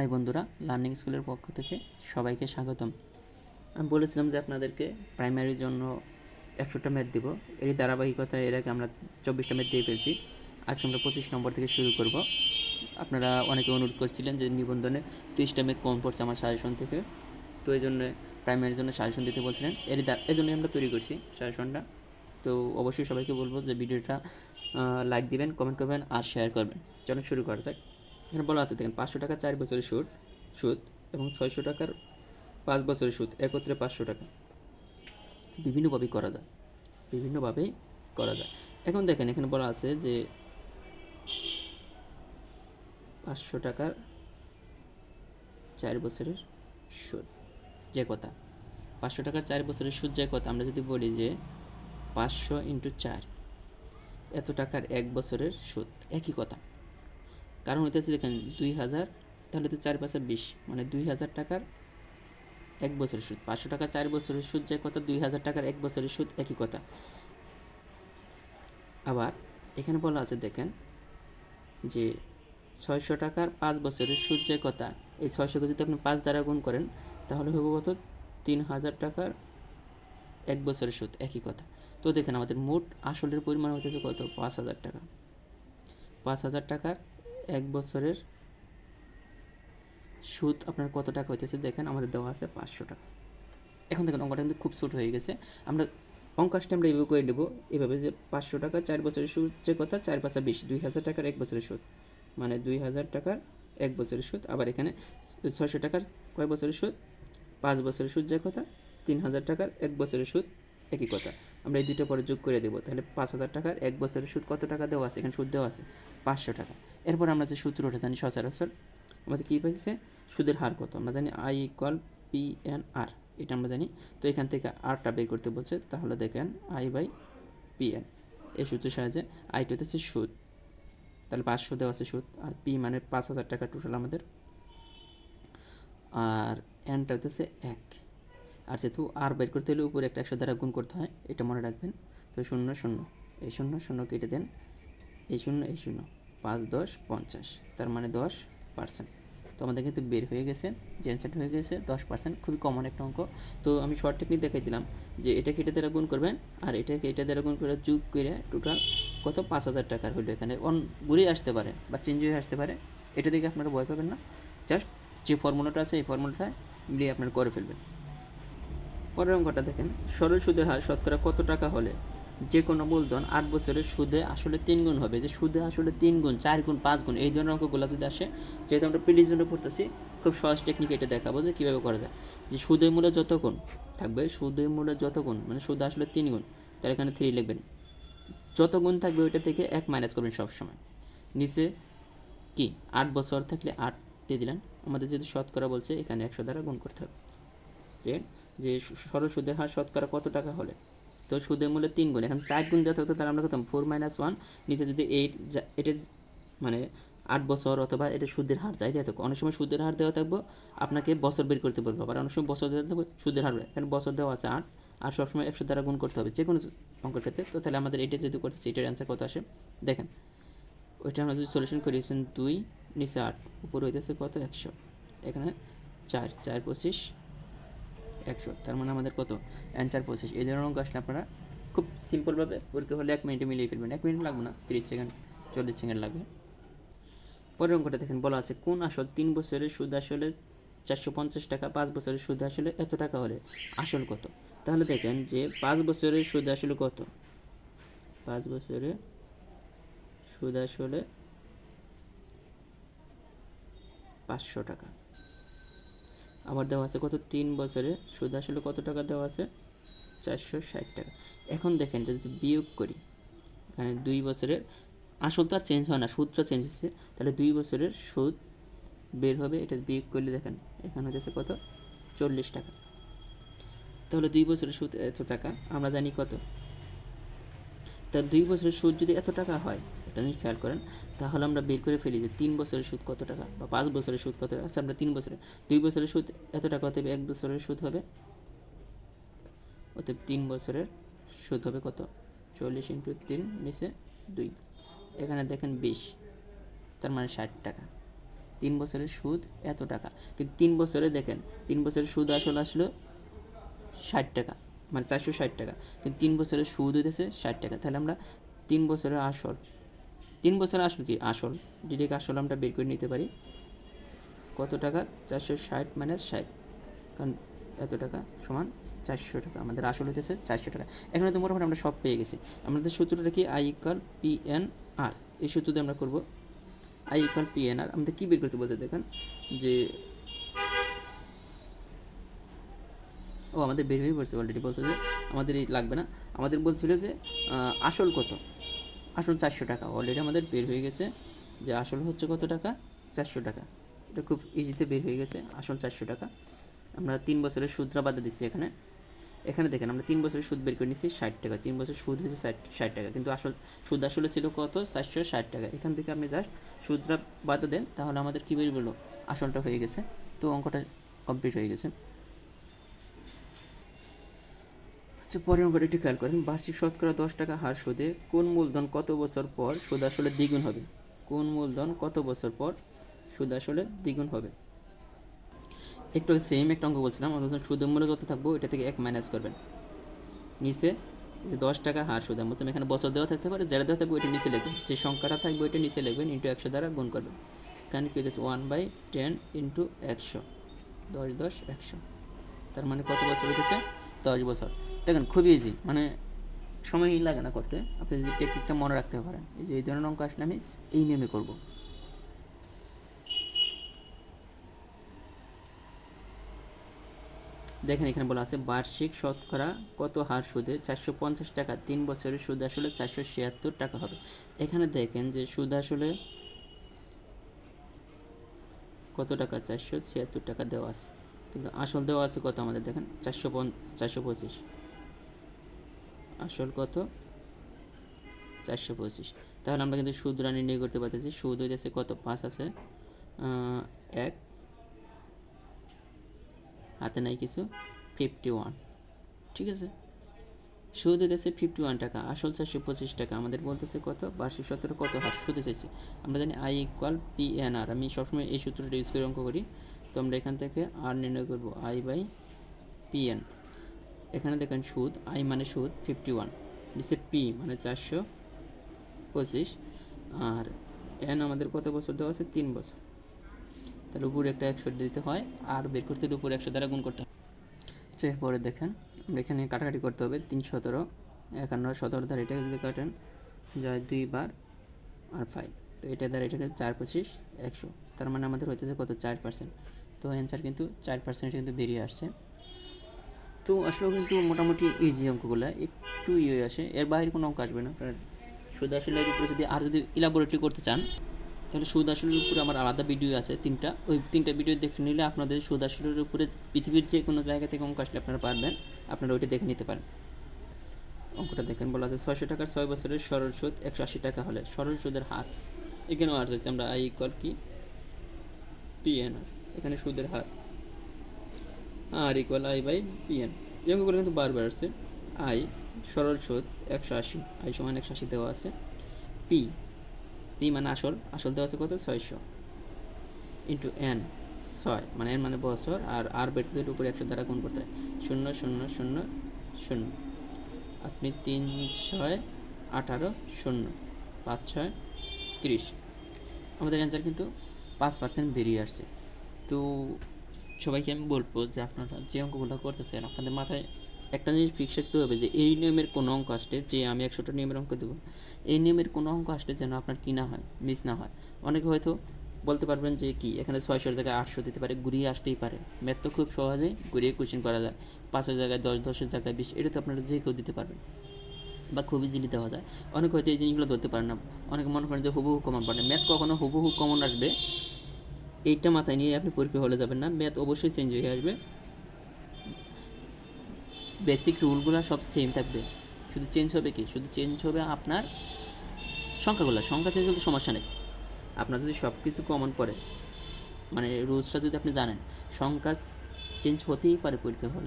High বন্ধুরা learning স্কুলের পক্ষ থেকে সবাইকে স্বাগতম। আমি বলেছিলাম যে আপনাদেরকে প্রাইমারির জন্য একশোটা ম্যাথ দিব। এরই ধারাবাহিকতায় এর আগে আমরা চব্বিশটা ম্যাথ দিয়ে ফেলছি। আজকে আমরা পঁচিশ নম্বর থেকে শুরু করব। আপনারা অনেকে অনুরোধ করছিলেন যে নিবন্ধনে তিরিশটা ম্যাথ কম পড়ছে আমার সাজেশন থেকে। তো এই জন্য প্রাইমারির জন্য সাজেশন দিতে বলছিলেন। এরই দা- এই জন্যই আমরা তৈরি করছি সাজেশনটা তো অবশ্যই সবাইকে বলব যে ভিডিওটা লাইক দিবেন কমেন্ট করবেন আর শেয়ার করবেন। চলুন শুরু করা যাক। এখানে বলা আছে, দেখেন, পাঁচশো টাকা চার বছরের সুদ সুদ এবং ছয়শো টাকার পাঁচ বছরের সুদ, একত্রে পাঁচশো টাকা। বিভিন্নভাবেই করা যায়, বিভিন্নভাবেই করা যায়। এখন দেখেন, এখানে বলা আছে যে পাঁচশো টাকার চার বছরের সুদ, যে কথা। পাঁচশো টাকার চার বছরের সুদ, যে কথা। আমরা যদি বলি যে পাঁচশো ইন্টু চার, এত টাকার এক বছরের সুদ, একই কথা। কারণ হইতেছে দেখেন দুই হাজার, তাহলে তো চার পাঁচে বিশ মানে দুই হাজার টাকার এক বছরের সুদ। পাঁচশো টাকা চার বছরের সুদ যে কথা, দুই হাজার টাকার এক বছরের সুদ একই কথা। আবার এখানে বলা আছে দেখেন যে ছয়শো টাকার পাঁচ বছরের সুদ যে কথা, এই ছয়শোকে যদি আপনি পাঁচ দ্বারা গুণ করেন, তাহলে হবে কত? তিন হাজার টাকার এক বছরের সুদ একই কথা। তো দেখেন আমাদের মোট আসলের পরিমাণ হতেছে কত? পাঁচ হাজার টাকা। পাঁচ হাজার টাকার এক বছরের সুদ আপনার কত টাকা হইতেছে দেখেন, আমাদের দেওয়া আছে পাঁচশো টাকা। এখন দেখেন অঙ্কটা কিন্তু খুব ছোট হয়ে গেছে। আমরা অঙ্ক আমরা এভাবে করে নেব। এভাবে যে পাঁচশো টাকা চার বছরের সুদ, যে কথা চার পাঁচা বিশ, দুই হাজার টাকার এক বছরের সুদ। মানে দুই হাজার টাকার এক বছরের সুদ, আবার এখানে ছয়শো টাকার কয় বছরের সুদ? পাঁচ বছরের সুদ যে কথা, তিন হাজার টাকার এক বছরের সুদ। একই কথা। আমরা এই দুটো পরে যোগ করে দেবো। তাহলে পাঁচ হাজার টাকার এক বছরের সুদ কত টাকা দেওয়া আছে? এখানে সুদ দেওয়া আছে পাঁচশো টাকা। এরপর আমরা যে সূত্রটা জানি সচরাচর আমাদের কী পাইছে? সুদের হার কত? আমরা জানি I equal P N R এটা আমরা জানি। তো এখান থেকে আরটা বের করতে বলছে, তাহলে দেখেন আই বাই পি এন এই সূত্রের সাহায্যে আইটা হচ্ছে সুদ। তাহলে পাঁচশো দেওয়া আছে সুদ। আর পি মানে পাঁচ হাজার টাকা টোটাল আমাদের। আর এনটা হতেছে এক। আর যেহেতু আর বের করতে হলে উপরে একটা একশো দ্বারা গুণ করতে হয়, এটা মনে রাখবেন। তো শূন্য শূন্য। এই শূন্য শূন্য কেটে দেন। এই শূন্য এই শূন্য। পাঁচ, দশ, পঞ্চাশ। তার মানে দশ পার্সেন্ট তো আমাদের কিন্তু বের হয়ে গেছে, যে হয়ে গেছে, দশ পার্সেন্ট খুবই কমন একটা অঙ্ক। তো আমি শর্ট টেকনিক দেখাই দিলাম যে এটা দ্বারা গুণ করবেন আর এটাকে এটা দ্বারা গুণ করে যোগ করে টোটাল কত? পাঁচ হাজার টাকার হলো এখানে। অন, ঘুরে আসতে পারে বা চেঞ্জ হয়ে আসতে পারে। এটা দেখে আপনারা ভয় পাবেন না। জাস্ট যে ফর্মুলাটা আছে, এই ফর্মুলাটা মিলিয়ে আপনারা করে ফেলবেন। পরের অঙ্কটা দেখেন। সরল সুদের হার শতকরা কত টাকা হলে? যে কোনো মূলধন আট বছরের সুদে আসলে তিন গুণ হবে। যে সুদে আসলে তিন গুণ, চার গুণ, পাঁচ গুণ, এই ধরনের অঙ্কগুলো যদি আসে, যেহেতু আমরা প্রিলির জন্য পড়তেছি, খুব সহজ টেকনিক এটা দেখাবো যে কীভাবে করা যায়। যে সুদে মূলে যত গুণ থাকবে, সুদে মূলে যত গুণ মানে সুদে আসলে তিন গুণ, তাহলে এখানে থ্রি লিখবেন। যত গুণ থাকবে ওইটা থেকে এক মাইনাস করবেন সবসময়। নিচে কি? আট বছর থাকলে আট দিয়ে দিলেন। আমাদের যেহেতু শতকরা বলছে, এখানে একশো দ্বারা গুণ করতে হবে। যে সরল সুদের হার শতকরা কত টাকা হলে? তো সুদের মূল্য তিন গুণ। এখন চার গুণ দেওয়া থাকতো তাহলে আমরা করতাম ফোর মাইনাস ওয়ান নিচে যদি এইট এটা মানে আট বছর অথবা এটা সুদের হার চাই দেওয়া থাকব অনেক সময় সুদের হার দেওয়া থাকব, আপনাকে বছর বের করতে বলব, আবার অনেক সময় বছর দেওয়া থাকবে, সুদের হার এখানে বছর দেওয়া আছে আট, আর সবসময় একশো দ্বারা গুণ করতে হবে যে কোনো অঙ্কের ক্ষেত্রে। তো তাহলে আমাদের এটা যেহেতু করতেছে, এটার অ্যান্সার কত আসে? দেখেন, ওইটা আমরা যদি সলিউশন করিয়েছেন দুই, নিচে আট, উপর হইতেছে কত? একশো। এখানে চার চার পঁচিশ একশো। তার মানে আমাদের কত? অ্যান্সার পঁচিশ। এই ধরনের অঙ্ক আসলে আপনারা খুব সিম্পলভাবে পরীক্ষা হলে এক মিনিটে মিলিয়ে ফেলবেন। এক মিনিট লাগবে না। তিরিশ সেকেন্ড, চল্লিশ সেকেন্ড লাগবে। পরের অঙ্কটা দেখেন, বলা আছে, কোন আসল তিন বছরের সুদ আসলে চারশো পঞ্চাশ টাকা, পাঁচ বছরের সুদ আসলে এত টাকা হলে? আসল কত? তাহলে দেখেন যে পাঁচ বছরের সুদ আসলে কত? পাঁচ বছরে সুদ আসলে পাঁচশো টাকা। আবার দেওয়া আছে কত? তিন বছরে সুদ আসলে কত টাকা দেওয়া আছে? চারশো ষাট টাকা। এখন দেখেন যদি বিয়োগ করি, এখানে দুই বছরের, আসল তো আর চেঞ্জ হয় না, সুদটা চেঞ্জ হচ্ছে তাহলে দুই বছরের সুদ বের হবে, এটা বিয়োগ করলে দেখেন, এখানে হচ্ছে কত? চল্লিশ টাকা। তাহলে দুই বছরের সুদ এত টাকা, আমরা জানি কত? তা দুই বছরের সুদ যদি এত টাকা হয় এটা জিনিস খেয়াল করেন, তাহলে আমরা বের করে ফেলি যে তিন বছরের সুদ কত টাকা বা পাঁচ বছরের সুদ কত টাকা। আচ্ছা আমরা তিন বছরে দুই বছরের সুদ এত টাকা, অতএব এক বছরের সুদ হবে, অতএব তিন বছরের সুদ হবে কত? চল্লিশ ইন্টু তিন নিচে দুই। এখানে দেখেন বিশ, তার মানে ষাট টাকা। তিন বছরের সুদ এত টাকা। কিন্তু তিন বছরে দেখেন, তিন বছরের সুদ আসলে আসলো ষাট টাকা মানে চারশো ষাট টাকা। কিন্তু তিন বছরের সুদ হইতেছে ষাট টাকা। তাহলে আমরা তিন বছরের আসল তিন বছরের আসল কি? আসল। ডিরেক্ট আসল আমরা বের করে নিতে পারি। কত টাকা? চারশো ষাট মাইনাস ষাট। কারণ এত টাকা সমান চারশো টাকা। আমাদের আসল হইতেছে চারশো টাকা। এখন তো মোটামুটি আমরা সব পেয়ে গেছি। আমাদের সূত্রটা কি? I equal P N R এই সূত্র দিয়ে আমরা করব I equal P N R আমাদের কী বের করতে বলছে দেখেন? যে ও, আমাদের বের হয়ে পড়ছে অলরেডি বলছে যে আমাদের এই লাগবে না। আমাদের বলছিল যে আসল কত? আসল চারশো টাকা। অলরেডি আমাদের বের হয়ে গেছে যে আসল হচ্ছে কত টাকা? চারশো টাকা। এটা খুব ইজিতে বের হয়ে গেছে আসল চারশো টাকা। আমরা তিন বছরের সুদরা বাদে দিচ্ছি এখানে। এখানে দেখেন, আমরা তিন বছরের সুদ বের করে নিচ্ছি ষাট টাকা। তিন বছর সুদ হয়েছে ষাট ষাট টাকা। কিন্তু আসল, সুদ আসলে ছিল কত? চারশো ষাট টাকা। এখান থেকে আপনি জাস্ট সুদরা বাদে দেন, তাহলে আমাদের কী বের বলল আসলটা হয়ে গেছে। তো অঙ্কটা কমপ্লিট হয়ে গেছে। আচ্ছা পরের অঙ্কটা একটু খেয়াল করেন, বার্ষিক শতকরা দশ টাকা হার সুদে কোন মূলধন কত বছর পর সুদ আসলে দ্বিগুণ হবে? কোন মূলধন কত বছর পর সুদ আসলে দ্বিগুণ হবে? একটু সেম একটা অঙ্ক বলছিলাম, অথচ সুদের মূল্য যত থাকব এটা থেকে এক মাইনাস করবেন। নিচে যে দশ টাকা হার সুদ বলছিলাম এখানে বছর দেওয়া থাকতে পারে যেটা দেওয়া থাকবে ওইটা নিচে লিখবেন। যে সংখ্যাটা থাকবে ওইটা নিচে লিখবেন ইন্টু একশো দ্বারা গুণ করবেন। এখানে কি হচ্ছে ওয়ান বাই টেন ইন্টু একশো। দশ দশ একশো। তার মানে কত বছর হইতেছে? দশ বছর। দেখেন, খুবই ইজি মানে সময় লাগে না করতে। আপনি যদি টেকনিকটা মনে রাখতে পারেন, এই যে এই ধরনের অঙ্ক আসলে আমি এই নিয়মে করব। দেখেন, এখানে বলা আছে, বার্ষিক শতকরা কত হার সুদে চারশো পঞ্চাশ টাকা? তিন বছরের সুদ আসলে চারশো ছিয়াত্তর টাকা হবে। এখানে দেখেন যে সুদ আসলে কত টাকা? চারশো ছিয়াত্তর টাকা দেওয়া আছে। কিন্তু আসল দেওয়া আছে কত আমাদের? দেখেন, চারশো পন, চারশো পঁচিশ। আসল কত? চারশো পঁচিশ। তাহলে আমরা কিন্তু সুদরা নির্ণয় করতে পারতেছি। সুদ হইতেছে কত? পাঁচ আছে। এক। হাতে নাই কিছু? Fifty one. ঠিক আছে? সুদ হইতেছে ফিফটি ওয়ান টাকা। আসল চারশো পঁচিশ টাকা। আমাদের বলতেছে কত? বার্ষিক সতেরো। কত? হার সুদ চাইছি আমরা জানি I equal P N R আমি সবসময় এই সূত্রটা ইউজ করে অঙ্ক করি। তো আমরা এখান থেকে আর নির্ণয় করব আই বাই পি এন এখানে দেখেন সুদ, আই মানে সুদ ফিফটি ওয়ান নিচে পি মানে চারশো পঁচিশ। আর এন আমাদের কত বছর দেওয়া আছে? তিন বছর। তাহলে উপরে একটা একশো দিতে হয়, আর বের করতে হলে উপরে একশো দ্বারা গুণ করতে হয়। আচ্ছা এরপরে দেখেন, আমরা এখানে কাটাকাটি করতে হবে। তিন সতেরো, একান্ন, সতেরো দ্বারা এটা যদি কাটেন, যায় দুই বার, আর ফাইভ তো এটা দ্বারা এটাকে চার পঁচিশ, একশো। তার মানে আমাদের হইতেছে কত? চার পার্সেন্ট তো অ্যান্সার কিন্তু চার পার্সেন্ট কিন্তু বেরিয়ে আসছে। তো আসলেও কিন্তু মোটামুটি ইজি অঙ্কগুলো, একটু ইয়ে আসে। এর বাইরে কোনো অঙ্ক আসবে না সুদ আসলের উপরে যদি আর যদি ইলাবোরেটলি করতে চান, তাহলে সুদ আসলের উপরে আমার আলাদা ভিডিও আছে, তিনটা। ওই তিনটা ভিডিও দেখে নিলে আপনাদের সুদ আসলের উপরে পৃথিবীর যে কোনো জায়গা থেকে অঙ্ক আসলে আপনারা পারবেন, আপনারা ওইটা দেখে নিতে পারেন। অঙ্কটা দেখেন, বলা আছে ছয়শো টাকার ছয় বছরের সরল সুদ একশো আশি টাকা হলে, সরল সুদের হার। এখানেও আর হচ্ছে আমরা আই ইকুয়াল কি? পিএনআর এখানে সুদের হার। R equal I by PN অঙ্কগুলো কিন্তু বারবার আসছে। আই সরল সুদ একশো আশি আই সমান একশো আশি দেওয়া আছে। পি পি মানে আসল আসল দেওয়া আছে কত? ছয়শো। ইন্টু এন ছয়। মানে এন মানে বছর, আর আর বেটদের উপরে একশো দ্বারা গুণ করতে হয়। শূন্য শূন্য শূন্য শূন্য। আপনি তিন, ছয়, আঠারো, শূন্য, পাঁচ, ছয়, তিরিশ। আমাদের অ্যান্সার কিন্তু পাঁচ পার্সেন্ট বেরিয়ে আসছে। তো সবাইকে আমি বলব যে আপনারা যে অঙ্কগুলো করতেছেন, আপনাদের মাথায় একটা জিনিস ফিক্স রাখতে হবে যে এই নিয়মের কোনো অঙ্ক আসলে যে আমি একশোটা নিয়মের অঙ্ক দেবো, এই নিয়মের কোনো অঙ্ক আসলে যেন আপনার কি না হয় মিস না হয়। অনেকে হয়তো বলতে পারবেন যে কি, এখানে ছয়শোর জায়গায় আটশো দিতে পারে, ঘুরিয়ে আসতেই পারে। ম্যাথ তো খুব সহজেই ঘুরিয়ে কোশ্চেন করা যায়। পাঁচের জায়গায় দশ, দশের জায়গায় বিশ, এটা তো আপনারা যে কেউ দিতে পারবেন বা খুব ইজিলি দেওয়া যায়। অনেকে হয়তো এই জিনিসগুলো ধরতে পারে না। অনেকে মনে করেন যে হুবহু কমন পারে ম্যাথ কখনো হুবহু কমন আসবে এইটা মাথায় নিয়ে আপনি পরীক্ষা হলে যাবেন না। ম্যাথ অবশ্যই চেঞ্জ হয়ে আসবে। বেসিক রুলগুলো সব সেম থাকবে। শুধু চেঞ্জ হবে কি? শুধু চেঞ্জ হবে আপনার সংখ্যাগুলো। সংখ্যা চেঞ্জ হতে সমস্যা নেই। আপনার যদি সব কিছু কমন পড়ে মানে রুলসটা যদি আপনি জানেন, সংখ্যা চেঞ্জ হতেই পারে পরীক্ষা হলে।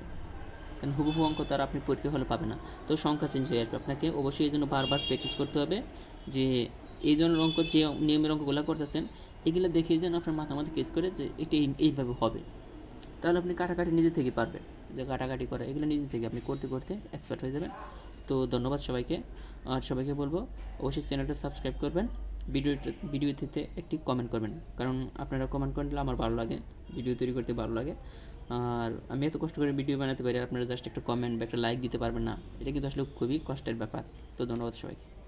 কারণ হুবহু অঙ্ক তার আপনি পরীক্ষা হলে পাবে না। তো সংখ্যা চেঞ্জ হয়ে আসবে আপনাকে। অবশ্যই এই জন্য বারবার প্র্যাকটিস করতে হবে যে, এই ধরনের অঙ্ক যে নিয়মের অঙ্কগুলো করতেছেন এগুলো দেখে যেন আপনার মাথা মধ্যে কেস করে যে এটা এইভাবে হবে। তাহলে আপনি কাটাকাটি নিজে থেকে পারবেন। যে কাটাকাটি করা, এগুলো নিজে থেকে আপনি করতে করতে এক্সপার্ট হয়ে যাবেন। তো ধন্যবাদ সবাইকে। আর সবাইকে বলব, অবশ্যই চ্যানেলটা সাবস্ক্রাইব করবেন। ভিডিওটা ভিডিওতে একটি কমেন্ট করবেন। কারণ আপনারা কমেন্ট করলে আমার ভালো লাগে, ভিডিও তৈরি করতে ভালো লাগে। আর আমি এত কষ্ট করে ভিডিও বানাতে পারি, আপনারা জাস্ট একটা কমেন্ট বা একটা লাইক দিতে পারবেন না। এটা কিন্তু আসলে খুবই কষ্টের ব্যাপার। তো ধন্যবাদ সবাইকে।